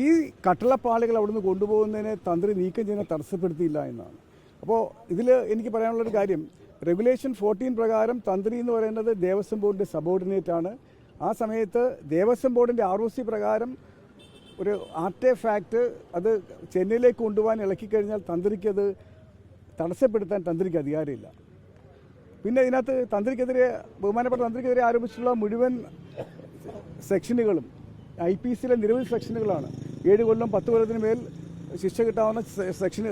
ഈ കട്ടളപ്പാളികൾ അവിടുന്ന് കൊണ്ടുപോകുന്നതിനെ തന്ത്രി നീക്കം ചെയ്യാൻ തടസ്സപ്പെടുത്തിയില്ല എന്നാണ്. അപ്പോൾ ഇതിൽ എനിക്ക് പറയാനുള്ളൊരു കാര്യം റെഗുലേഷൻ ഫോർട്ടീൻ പ്രകാരം തന്ത്രി എന്ന് പറയുന്നത് ദേവസ്വം ബോർഡിന്റെ സബോർഡിനേറ്റ് ആണ്. ആ സമയത്ത് ദേവസ്വം ബോർഡിന്റെ ആർ ഒ സി പ്രകാരം ഒരു ആർട്ടെ ഫാക്ട് അത് ചെന്നൈയിലേക്ക് കൊണ്ടുപോകാൻ ഇളക്കി കഴിഞ്ഞാൽ തന്ത്രിക്ക് അത് തടസ്സപ്പെടുത്താൻ തന്ത്രിക്ക് അധികാരമില്ല. പിന്നെ ഇതിനകത്ത് തന്ത്രിക്കെതിരെ ബഹുമാനപ്പെട്ട തന്ത്രിക്കെതിരെ ആരോപിച്ചിട്ടുള്ള മുഴുവൻ സെക്ഷനുകളും ഐ പി സിയിലെ നിരവധി സെക്ഷനുകളാണ്. ഏഴ് കൊല്ലം പത്ത് കൊല്ലത്തിന് മേൽ ശിക്ഷ കിട്ടാവുന്ന സെക്ഷൻ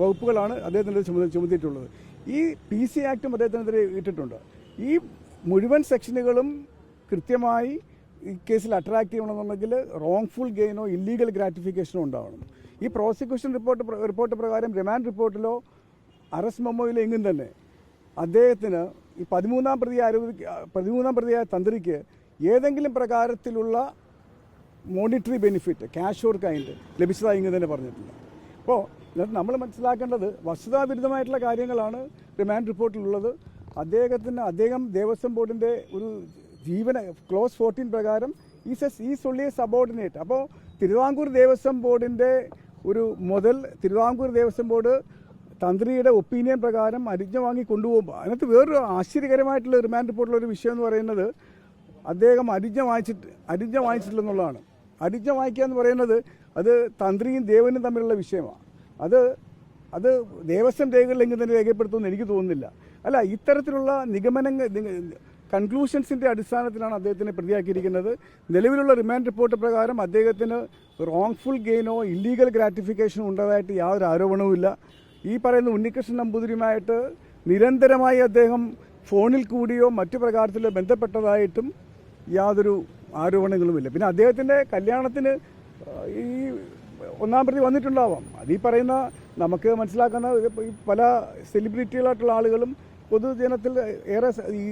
വകുപ്പുകളാണ് അദ്ദേഹത്തിന്റെ ചുമ ചുമത്തിയിട്ടുള്ളത്. ഈ പി സി ആക്ടും അദ്ദേഹത്തിനെതിരെ ഇട്ടിട്ടുണ്ട്. ഈ മുഴുവൻ സെക്ഷനുകളും കൃത്യമായി ഈ കേസിൽ അട്രാക്റ്റ് ചെയ്യണമെന്നുണ്ടെങ്കിൽ റോങ്ഫുൾ ഗെയിനോ ഇല്ലീഗൽ ഗ്രാറ്റിഫിക്കേഷനോ ഉണ്ടാവണം. ഈ പ്രോസിക്യൂഷൻ റിപ്പോർട്ട് റിപ്പോർട്ട് പ്രകാരം റിമാൻഡ് റിപ്പോർട്ടിലോ അറസ്റ്റ് മെമ്മോയിലോ എങ്ങും തന്നെ അദ്ദേഹത്തിന് ഈ പതിമൂന്നാം പ്രതി ആരോപി പതിമൂന്നാം പ്രതിയായ തന്ത്രിക്ക് ഏതെങ്കിലും പ്രകാരത്തിലുള്ള monetary benefit cash or kind ലഭിച്ചതായി ഇങ്ങനെ തന്നെ പറഞ്ഞിട്ടില്ല അപ്പോൾ നമ്മൾ മനസ്സിലാക്കേണ്ടത് വസ്തുതാവിരുദ്ധമായിട്ടുള്ള കാര്യങ്ങളാണ് റിമാൻഡ് റിപ്പോർട്ടിലുള്ളത് അദ്ദേഹത്തിന് അദ്ദേഹം ദേവസ്വം ബോർഡിന്റെ ഒരു ജീവന ക്ലോസ് ഫോർട്ടീൻ പ്രകാരം is as is only a subordinate അപ്പോൾ തിരുവിതാംകൂർ ദേവസ്വം ബോർഡിന്റെ ഒരു മുതൽ തിരുവിതാംകൂർ ദേവസ്വം ബോർഡ് തന്ത്രിയുടെ ഒപ്പീനിയൻ പ്രകാരം അരിഞ്ഞു വാങ്ങി കൊണ്ടുപോകുമ്പോൾ അതിനകത്ത് വേറൊരു ആശ്ചര്യകരമായിട്ടുള്ള റിമാൻഡ് റിപ്പോർട്ടിലുള്ള ഒരു വിഷയം എന്ന് പറയുന്നത് അദ്ദേഹം അരിഞ്ഞ വായിച്ചിട്ട് അരിഞ്ഞ വായിച്ചിട്ടില്ലെന്നുള്ളതാണ്. അരിഞ്ഞ വായിക്കുക എന്ന് പറയുന്നത് അത് തന്ത്രിയും ദേവനും തമ്മിലുള്ള വിഷയമാണ് അത് അത് ദേവസ്വം രേഖകളിലെങ്കിൽ തന്നെ രേഖപ്പെടുത്തുമെന്ന് എനിക്ക് തോന്നുന്നില്ല. അല്ല ഇത്തരത്തിലുള്ള നിഗമനങ്ങൾ കൺക്ലൂഷൻസിന്റെ അടിസ്ഥാനത്തിലാണ് അദ്ദേഹത്തിനെ പ്രതിയാക്കിയിരിക്കുന്നത്. നിലവിലുള്ള റിമാൻഡ് റിപ്പോർട്ട് പ്രകാരം അദ്ദേഹത്തിന് റോങ്ഫുൾ ഗെയിനോ ഇല്ലീഗൽ ഗ്രാറ്റിഫിക്കേഷനോ ഉണ്ടായതായിട്ട് യാതൊരു ആരോപണവുമില്ല ഈ പറയുന്ന ഉണ്ണികൃഷ്ണൻ നമ്പൂതിരിയുമായിട്ട് നിരന്തരമായി അദ്ദേഹം ഫോണിൽ കൂടിയോ മറ്റു പ്രകാരത്തിലോ ബന്ധപ്പെട്ടതായിട്ടും യാതൊരു ആരോപണങ്ങളുമില്ല. പിന്നെ അദ്ദേഹത്തിന്റെ കല്യാണത്തിന് ഈ ഒന്നാം പ്രതി വന്നിട്ടുണ്ടാവാം. അതീ പറയുന്ന നമുക്ക് മനസ്സിലാക്കുന്ന പല സെലിബ്രിറ്റികളായിട്ടുള്ള ആളുകളും പൊതുജനത്തിൽ ഏറെ ഈ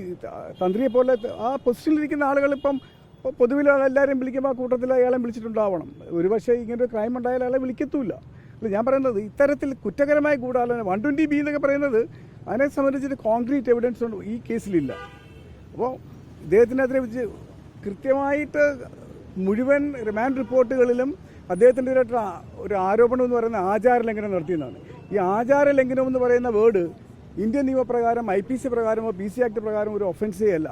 തന്ത്രിയെ പോലെ ആ പൊസിഷനിലിരിക്കുന്ന ആളുകൾ ഇപ്പം പൊതുവിൽ എല്ലാവരെയും വിളിക്കുമ്പോൾ ആ കൂട്ടത്തിൽ അയാളെ വിളിച്ചിട്ടുണ്ടാവണം. ഒരുപക്ഷെ ഇങ്ങനെ ഒരു ക്രൈം ഉണ്ടായാൽ അയാളെ വിളിക്കത്തുമില്ല അല്ല ഞാൻ പറയുന്നത് ഇത്തരത്തിൽ കുറ്റകരമായ ഗൂഢാലോചന വൺ ട്വന്റി ബി എന്നൊക്കെ പറയുന്നത് അതിനെ സംബന്ധിച്ചിട്ട് കോൺക്രീറ്റ് എവിഡൻസ് ഈ കേസിലില്ല അപ്പോൾ ഇദ്ദേഹത്തിനെതിരെ കൃത്യമായിട്ട് മുഴുവൻ റിമാൻഡ് റിപ്പോർട്ടുകളിലും അദ്ദേഹത്തിന്റെ ഒരു ഒരു ആരോപണം എന്ന് പറയുന്ന ആചാര ലംഘനം നടത്തിയെന്നാണ്. ഈ ആചാര ലംഘനം എന്ന് പറയുന്ന വേർഡ് ഇന്ത്യൻ നിയമപ്രകാരം ഐ പി സി പ്രകാരമോ പി സി ആക്ട് പ്രകാരം ഒരു ഒഫൻസേ അല്ല.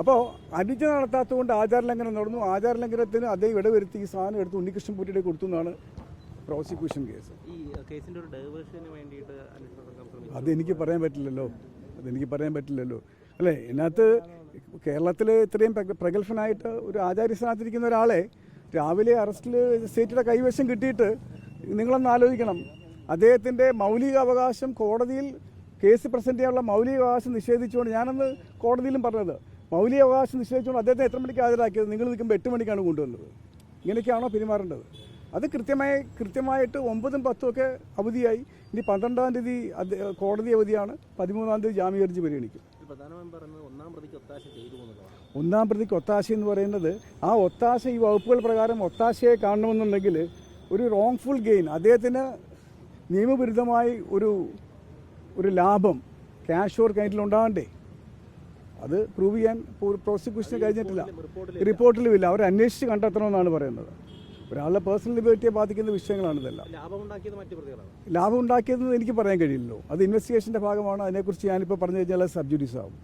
അപ്പോൾ അനുജ നടത്താത്തതുകൊണ്ട് ആചാര ലംഘനം നടന്നു. ആചാര ലംഘനത്തിന് അദ്ദേഹം ഇടവരുത്തി ഈ സാധനം എടുത്ത് ഉണ്ണികൃഷ്ണൻ പൂറ്റിയുടെ കൊടുത്തു എന്നാണ് പ്രോസിക്യൂഷൻ കേസ്. അതെനിക്ക് പറയാൻ പറ്റില്ലല്ലോ. അതെനിക്ക് പറയാൻ പറ്റില്ലല്ലോ. അല്ലേ ഇതിനകത്ത് കേരളത്തിൽ ഇത്രയും പ്രഗ- പ്രഗത്ഭനായിട്ട് ഒരു ആചാര്യസ്ഥാനത്തിരിക്കുന്ന ഒരാളെ രാവിലെ അറസ്റ്റിൽ സ്റ്റേറ്റിയുടെ കൈവശം കിട്ടിയിട്ട് നിങ്ങളൊന്ന് ആലോചിക്കണം. അദ്ദേഹത്തിന്റെ മൗലിക അവകാശം കോടതിയിൽ കേസ് പ്രസന്റ് ചെയ്യാനുള്ള മൗലിക അവകാശം നിഷേധിച്ചുകൊണ്ട് ഞാനന്ന് കോടതിയിലും പറഞ്ഞത്. മൗലിക അവകാശം നിഷേധിച്ചുകൊണ്ട് അദ്ദേഹത്തെ എത്ര മണിക്ക് ഹാജരാക്കിയത്? നിങ്ങൾ നിൽക്കുമ്പോൾ എട്ട് മണിക്കാണ് കൊണ്ടുവന്നത്. ഇങ്ങനെയൊക്കെയാണോ പെരുമാറേണ്ടത്? അത് കൃത്യമായി കൃത്യമായിട്ട് ഒമ്പതും പത്തും ഒക്കെ അവധിയായി. ഇനി പന്ത്രണ്ടാം തീയതി കോടതി അവധിയാണ്. പതിമൂന്നാം തീയതി ജാമ്യ ഹർജി പരിഗണിക്കും. പ്രധാനമായും പറയുന്നത് ഒന്നാം പ്രതിക്ക് ഒത്താശ ചെയ്തു ഒന്നാം പ്രതിക്ക് ഒത്താശ എന്ന് പറയുന്നത് ആ ഒത്താശ ഈ വകുപ്പുകൾ പ്രകാരം ഒത്താശയെ കാണണമെന്നുണ്ടെങ്കിൽ ഒരു റോങ്ഫുൾ ഗെയിൻ അദ്ദേഹത്തിന് നിയമവിരുദ്ധമായി ഒരു ഒരു ലാഭം ക്യാഷ് ഓർ കൈറ്റിൽ ഉണ്ടാവണ്ടേ അത് പ്രൂവ് ചെയ്യാൻ പ്രോസിക്യൂഷന് കഴിഞ്ഞിട്ടില്ല. റിപ്പോർട്ടിലുമില്ല അവർ അന്വേഷിച്ച് കണ്ടെത്തണമെന്നാണ് പറയുന്നത്. ഒരാളുടെ പേഴ്സണൽ ലിബർട്ടിയെ ബാധിക്കുന്ന വിഷയങ്ങളാണ് ഇതെല്ലാം. ലാഭം ഉണ്ടാക്കിയതെന്ന് എനിക്ക് പറയാൻ കഴിയില്ലല്ലോ. അത് ഇൻവെസ്റ്റിഗേഷന്റെ ഭാഗമാണ്. അതിനെക്കുറിച്ച് ഞാനിപ്പോൾ പറഞ്ഞു കഴിഞ്ഞാൽ സബ്ജുഡീസ് ആവും.